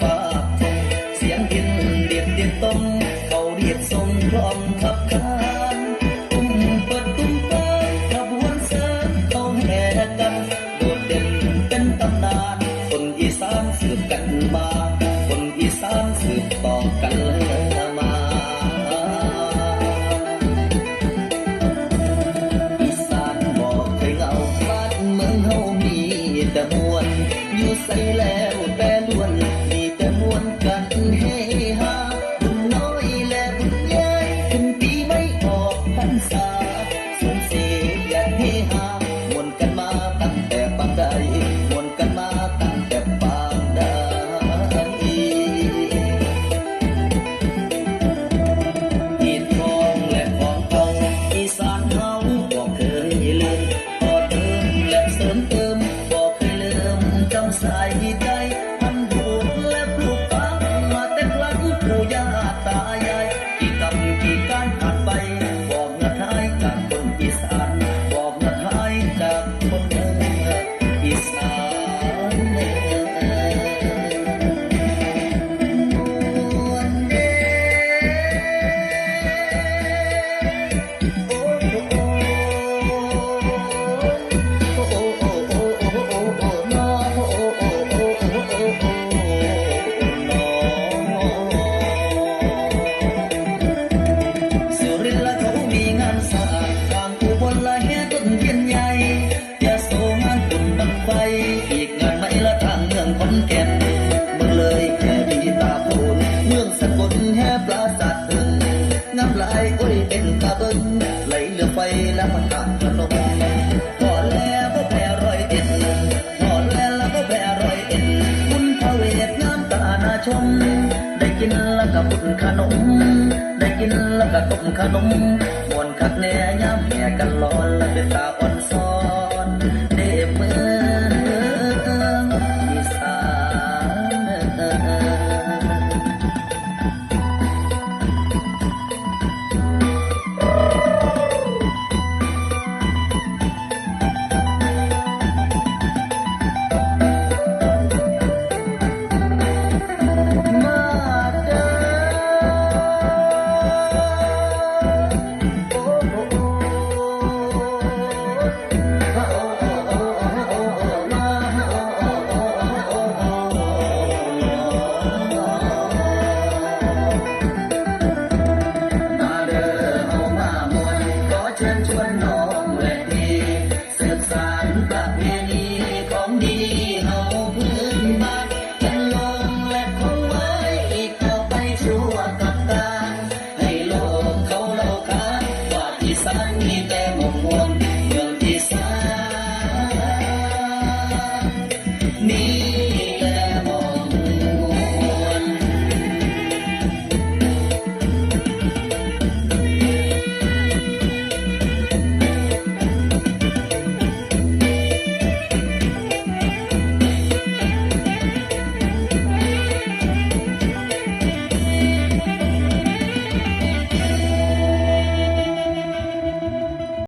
ฟ้าเสียงเย็นเดียดเดียดต้องเขาเรียกทรงพร้อมขับขานตุ้มเปิดตุ้มเปิดกบวนเสริต้องแห่กันโดดเด่นเป็นตำนานคนอีสานสืบกันมาคนอีสานสืบต่อกันมาแต่มวนอยู่ใส่แล้วแต่ล้วน ท้า ชม ได้กินแล้วก็บุญขนม ได้กินแล้วก็ต้มขนมมวนคักแน่ยามแห่กันร้อนและเป็นตาอ่